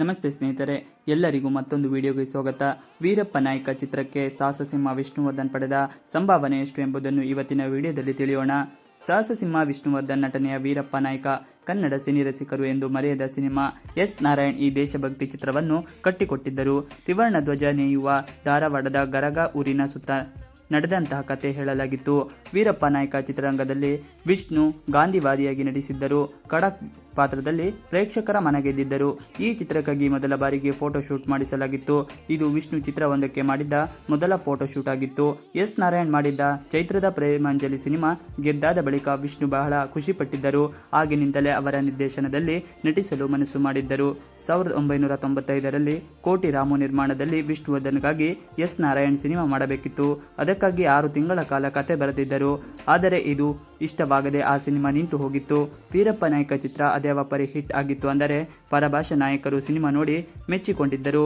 ನಮಸ್ತೆ ಸ್ನೇಹಿತರೆ, ಎಲ್ಲರಿಗೂ ಮತ್ತೊಂದು ವಿಡಿಯೋಗೆ ಸ್ವಾಗತ. ವೀರಪ್ಪ ನಾಯಕ ಚಿತ್ರಕ್ಕೆ ಸಾಹಸಸಿಂಹ ವಿಷ್ಣುವರ್ಧನ್ ಪಡೆದ ಸಂಭಾವನೆ ಎಷ್ಟು ಎಂಬುದನ್ನು ಇವತ್ತಿನ ವಿಡಿಯೋದಲ್ಲಿ ತಿಳಿಯೋಣ. ಸಾಹಸಸಿಂಹ ವಿಷ್ಣುವರ್ಧನ್ ನಟನೆಯ ವೀರಪ್ಪ ನಾಯಕ, ಕನ್ನಡ ಸಿನಿ ರಸಿಕರು ಎಂದು ಮರೆಯದ ಸಿನಿಮಾ ಎಸ್ ನಾರಾಯಣ್ ಈ ದೇಶಭಕ್ತಿ ಚಿತ್ರವನ್ನು ಕಟ್ಟಿಕೊಟ್ಟಿದ್ದರು. ತ್ರಿವರ್ಣ ಧ್ವಜ ನೇಯುವ ಧಾರವಾಡದ ಗರಗ ಊರಿನ ಸುತ್ತ ನಡೆದಂತಹ ಕತೆ ಹೇಳಲಾಗಿತ್ತು. ವೀರಪ್ಪ ನಾಯಕ ಚಿತ್ರರಂಗದಲ್ಲಿ ವಿಷ್ಣು ಗಾಂಧಿವಾದಿಯಾಗಿ ನಟಿಸಿದ್ದರು. ಖಡಕ್ ಪಾತ್ರದಲ್ಲಿ ಪ್ರೇಕ್ಷಕರ ಮನಗೆದ್ದಿದ್ದರು. ಈ ಚಿತ್ರಕ್ಕಾಗಿ ಮೊದಲ ಬಾರಿಗೆ ಫೋಟೋ ಶೂಟ್ ಮಾಡಿಸಲಾಗಿತ್ತು. ಇದು ವಿಷ್ಣು ಚಿತ್ರವೊಂದಕ್ಕೆ ಮಾಡಿದ್ದ ಮೊದಲ ಫೋಟೋ ಶೂಟ್ ಆಗಿತ್ತು. ಎಸ್ ನಾರಾಯಣ್ ಮಾಡಿದ್ದ ಚೈತ್ರದ ಪ್ರೇಮಾಂಜಲಿ ಸಿನಿಮಾ ಗೆದ್ದಾದ ಬಳಿಕ ವಿಷ್ಣು ಬಹಳ ಖುಷಿಪಟ್ಟಿದ್ದರು. ಆಗಿನಿಂದಲೇ ಅವರ ನಿರ್ದೇಶನದಲ್ಲಿ ನಟಿಸಲು ಮನಸ್ಸು ಮಾಡಿದ್ದರು. ಸಾವಿರದ ಒಂಬೈನೂರ ತೊಂಬತ್ತೈದರಲ್ಲಿ ಕೋಟಿ ರಾಮು ನಿರ್ಮಾಣದಲ್ಲಿ ವಿಷ್ಣುವರ್ಧನ್ಗಾಗಿ ಎಸ್ ನಾರಾಯಣ್ ಸಿನಿಮಾ ಮಾಡಬೇಕಿತ್ತು. ಅದಕ್ಕಾಗಿ ಆರು ತಿಂಗಳ ಕಾಲ ಕತೆ ಬರೆದಿದ್ದರು. ಆದರೆ ಇದು ಇಷ್ಟವಾಗದೆ ಆ ಸಿನಿಮಾ ನಿಂತು ಹೋಗಿತ್ತು. ವೀರಪ್ಪ ನಾಯಕ ಚಿತ್ರ ಅದೇವ ಪರಿ ಹಿಟ್ ಆಗಿತ್ತು ಅಂದರೆ ಪರಭಾಷಾ ನಾಯಕರು ಸಿನಿಮಾ ನೋಡಿ ಮೆಚ್ಚಿಕೊಂಡಿದ್ದರು.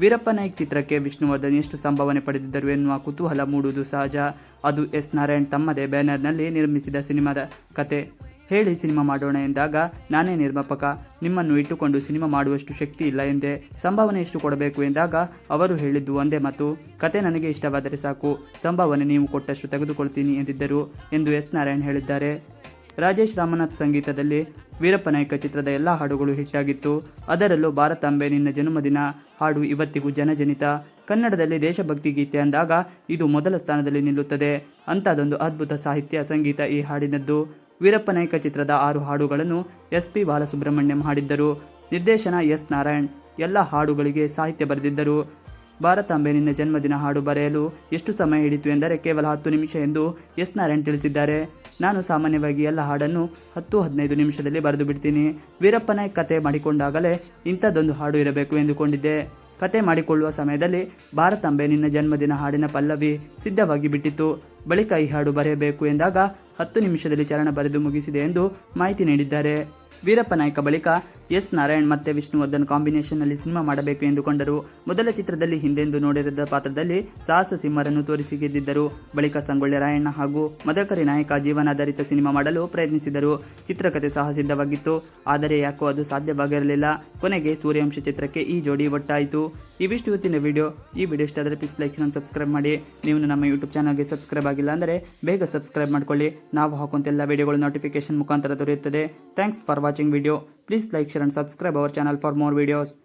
ವೀರಪ್ಪ ನಾಯಕ್ ಚಿತ್ರಕ್ಕೆ ವಿಷ್ಣುವರ್ಧನ್ ಎಷ್ಟು ಸಂಭಾವನೆ ಪಡೆದಿದ್ದರು ಎನ್ನುವ ಕುತೂಹಲ ಮೂಡುವುದು ಸಹಜ. ಅದು ಎಸ್. ನಾರಾಯಣ್ ತಮ್ಮದೇ ಬ್ಯಾನರ್ನಲ್ಲಿ ನಿರ್ಮಿಸಿದ ಸಿನಿಮಾದ ಕತೆ. ಹೇಳಿ ಸಿನಿಮಾ ಮಾಡೋಣ ಎಂದಾಗ, ನಾನೇ ನಿರ್ಮಾಪಕ, ನಿಮ್ಮನ್ನು ಇಟ್ಟುಕೊಂಡು ಸಿನಿಮಾ ಮಾಡುವಷ್ಟು ಶಕ್ತಿ ಇಲ್ಲ ಎಂದೆ ಸಂಭಾವನೆ ಎಷ್ಟು ಕೊಡಬೇಕು ಎಂದಾಗ, ಅವರು ಹೇಳಿದ್ದು ಒಂದೇ ಮತ್ತು ಕತೆ ನನಗೆ ಇಷ್ಟವಾದರೆ ಸಾಕು, ಸಂಭಾವನೆ ನೀವು ಕೊಟ್ಟಷ್ಟು ತೆಗೆದುಕೊಳ್ತೀನಿ ಎಂದಿದ್ದರು ಎಂದು ಎಸ್. ನಾರಾಯಣ್ ಹೇಳಿದ್ದಾರೆ. ರಾಜೇಶ್ ರಾಮನಾಥ್ ಸಂಗೀತದಲ್ಲಿ ವೀರಪ್ಪ ನಾಯಕ ಚಿತ್ರದ ಎಲ್ಲ ಹಾಡುಗಳು ಹಿಟ್ಟಾಗಿತ್ತು. ಅದರಲ್ಲೂ ಭಾರತಾಂಬೆ ನಿನ್ನ ಜನ್ಮದಿನ, ಹಾಡು ಇವತ್ತಿಗೂ ಜನಜನಿತ. ಕನ್ನಡದಲ್ಲಿ ದೇಶಭಕ್ತಿ ಗೀತೆ ಅಂದಾಗ, ಇದು ಮೊದಲ ಸ್ಥಾನದಲ್ಲಿ ನಿಲ್ಲುತ್ತದೆ. ಅಂಥದ್ದೊಂದು ಅದ್ಭುತ ಸಾಹಿತ್ಯ ಸಂಗೀತ ಈ ಹಾಡಿನದ್ದು. ವೀರಪ್ಪ ನಾಯಕ ಚಿತ್ರದ ಆರು ಹಾಡುಗಳನ್ನು ಎಸ್ ಪಿ ಬಾಲಸುಬ್ರಹ್ಮಣ್ಯಂ ಹಾಡಿದ್ದರು. ನಿರ್ದೇಶನ ಎಸ್ ನಾರಾಯಣ್ ಎಲ್ಲ ಹಾಡುಗಳಿಗೆ ಸಾಹಿತ್ಯ ಬರೆದಿದ್ದರು. ಭಾರತಾಂಬೆ ನಿನ್ನ ಜನ್ಮದಿನ ಹಾಡು ಬರೆಯಲು ಎಷ್ಟು ಸಮಯ ಹಿಡಿತು ಎಂದರೆ ಕೇವಲ ಹತ್ತು ನಿಮಿಷ ಎಂದು ಎಸ್ ನಾರಾಯಣ್ ತಿಳಿಸಿದ್ದಾರೆ. ನಾನು ಸಾಮಾನ್ಯವಾಗಿ ಎಲ್ಲ ಹಾಡನ್ನು ಹತ್ತು ಹದಿನೈದು ನಿಮಿಷದಲ್ಲಿ ಬರೆದು ಬಿಡ್ತೀನಿ. ವೀರಪ್ಪನ ಕತೆ ಮಾಡಿಕೊಂಡಾಗಲೇ ಇಂಥದ್ದೊಂದು ಹಾಡು ಇರಬೇಕು ಎಂದುಕೊಂಡಿದ್ದೆ. ಕತೆ ಮಾಡಿಕೊಳ್ಳುವ ಸಮಯದಲ್ಲಿ ಭಾರತಾಂಬೆ ನಿನ್ನ ಜನ್ಮದಿನ ಹಾಡಿನ ಪಲ್ಲವಿ ಸಿದ್ಧವಾಗಿ ಬಿಟ್ಟಿತ್ತು. ಬಳಿಕ ಈ ಹಾಡು ಬರೆಯಬೇಕು ಎಂದಾಗ ಹತ್ತು ನಿಮಿಷದಲ್ಲಿ ಚರಣ ಬರೆದು ಮುಗಿಸಿದೆ ಎಂದು ಮಾಹಿತಿ ನೀಡಿದ್ದಾರೆ. ವೀರಪ್ಪ ನಾಯ್ಕ ಬಳಿಕ ಎಸ್ ನಾರಾಯಣ್ ಮತ್ತೆ ವಿಷ್ಣುವರ್ಧನ್ ಕಾಂಬಿನೇಷನ್ನಲ್ಲಿ ಸಿನಿಮಾ ಮಾಡಬೇಕು ಎಂದುಕೊಂಡರು. ಮೊದಲ ಚಿತ್ರದಲ್ಲಿ ಹಿಂದೆಂದು ನೋಡಿರದ ಪಾತ್ರದಲ್ಲಿ ಸಾಹಸ ಸಿಂಹರನ್ನು ತೋರಿಸಿ ಗೆದ್ದಿದ್ದರು. ಬಳಿಕ ಸಂಗೊಳ್ಳಿ ರಾಯಣ್ಣ ಹಾಗೂ ಮದಕರಿ ನಾಯಕ ಜೀವನಾಧಾರಿತ ಸಿನಿಮಾ ಮಾಡಲು ಪ್ರಯತ್ನಿಸಿದರು. ಚಿತ್ರಕಥೆ ಸಹ ಸಿದ್ಧವಾಗಿತ್ತು. ಆದರೆ ಯಾಕೋ ಅದು ಸಾಧ್ಯವಾಗಿರಲಿಲ್ಲ ಕೊನೆಗೆ ಸೂರ್ಯವಂಶ ಚಿತ್ರಕ್ಕೆ ಈ ಜೋಡಿ ಒಟ್ಟಾಯಿತು. ಇವಿಷ್ಟು ಹೊತ್ತಿನ ವಿಡಿಯೋ. ಈ ವಿಡಿಯೋ ಇಷ್ಟ ಆದರೆ ಪ್ಲೀಸ್ ಲೈಕ್ ಸಬ್ಸ್ಕ್ರೈಬ್ ಮಾಡಿ. ನೀವು ನಮ್ಮ ಯೂಟ್ಯೂಬ್ ಚಾನಲ್ಗೆ ಸಬ್ಸ್ಕ್ರೈಬ್ ಆಗಿಲ್ಲ ಅಂದರೆ ಬೇಗ ಸಬ್ಸ್ಕ್ರೈಬ್ ಮಾಡ್ಕೊಳ್ಳಿ. ನಾವು ಹಾಕುವಂತೆಲ್ಲ ವಿಡಿಯೋಗಳು ನೋಟಿಫಿಕೇಶನ್ ಮುಖಾಂತರ ದೊರೆಯುತ್ತದೆ. Thanks for watching video. Please like, share and subscribe our channel for more videos.